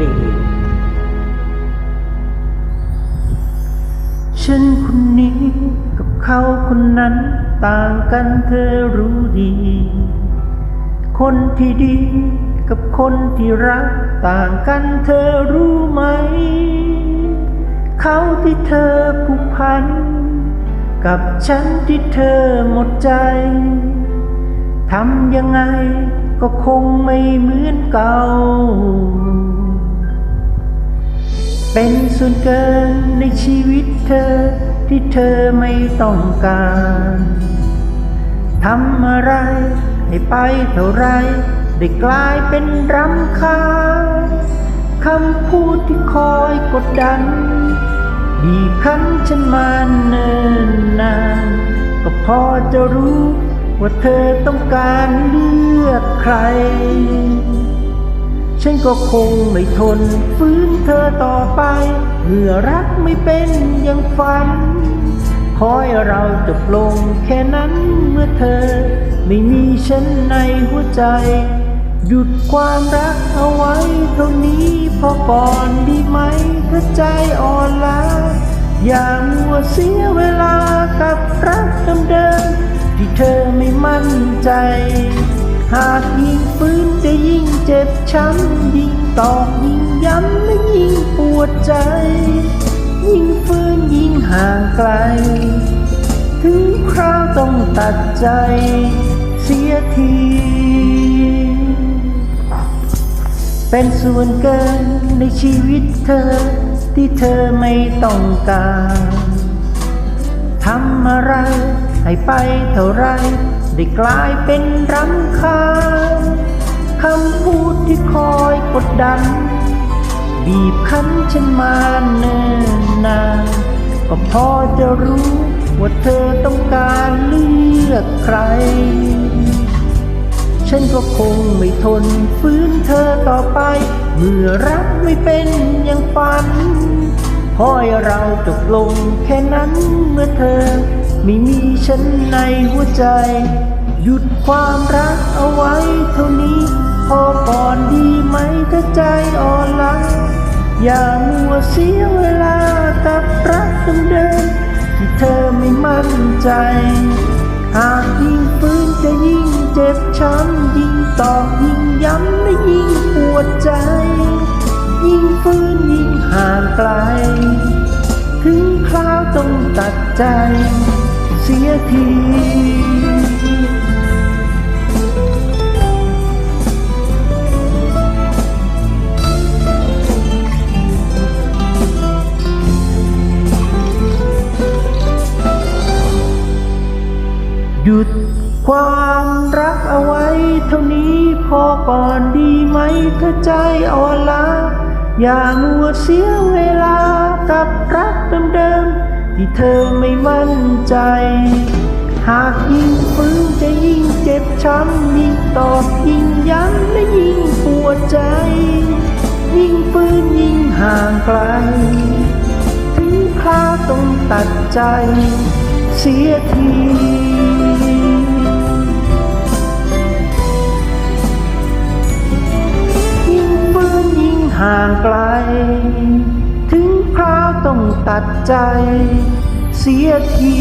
ได้เห็น ฉันคนนี้กับเขาคนนั้นต่างกันเธอรู้ดี คนที่ดีกับคนที่รักต่างกันเธอรู้ไหม เขาที่เธอผูกพัน กับฉันที่เธอหมดใจทำยังไงก็คงไม่เหมือนเก่า เป็นส่วนเกินในชีวิตเธอที่เธอไม่ต้องการทำอะไรให้ไปเท่าไร ได้กลายเป็นรำคาญคำพูดที่คอยกดดันบีบคั้นฉันมาเนิ่นนาน ก็พอจะรู้ว่าเธอต้องการเลือกใคร ฉันก็คงไม่ทนฝืนเธอต่อไปเมื่อรักไม่เป็นอย่างฝันขอให้เราจบลงแค่นั้นเมื่อเธอ ไม่มีฉันในหัวใจ หยุดความรักเอาไว้เท่านี้พอก่อนดีไหมถ้าใจอ่อนล้าอย่ามัวเสียเวลากับรักเดิมๆที่เธอไม่มั่นใจ หากยิ่งฟื้น เจ็บช้ำยิ่งตอกยิ่งย้ำและยิ่งปวดใจ ยิ่งฟื้นยิ่งห่างไกล ถึงคราวต้องตัดใจ เสียที เป็นส่วนเกินในชีวิตเธอ ที่เธอไม่ต้องการทำอะไรให้ไปเท่าไร ได้กลายเป็นรำคา กดดัน บีบคั้นฉันมาเนิ่นนานก็พอจะรู้ว่าเธอต้องการเลือกใคร ฉันก็คงไม่ทนฝืนเธอต่อไป เมื่อรักไม่เป็นอย่างฝันขอให้เราจบลงแค่นั้นเมื่อเธอ ไม่มีฉันในหัวใจ หยุดความรักเอาไว้เท่านี้ อย่ามัวเสียเวลากับรักเดิมที่เธอไม่มั่นใจ หากยิ่งฟื้นจะยิ่งเจ็บช้ำยิ่งตอกยิ่งย้ำและยิ่งปวดใจ ยิ่งฟื้นยิ่งห่างไกล ถึงคราวต้องตัดใจ เสียที หยุดความรักเอาไว้เท่านี้พอก่อนดีไหมถ้าใจอ่อนล้าอย่ามัวเสียเวลากับรักเดิมๆที่เธอไม่มั่นใจ หากยิ่งฟื้นจะยิ่งเจ็บช้ำยิ่งตอกยิ่งย้ำและยิ่งปวดใจ ยิ่งฟื้นยิ่งห่างไกล ถึงคราวต้องตัดใจ เสียที ถึงคราวต้องตัดใจ เสียที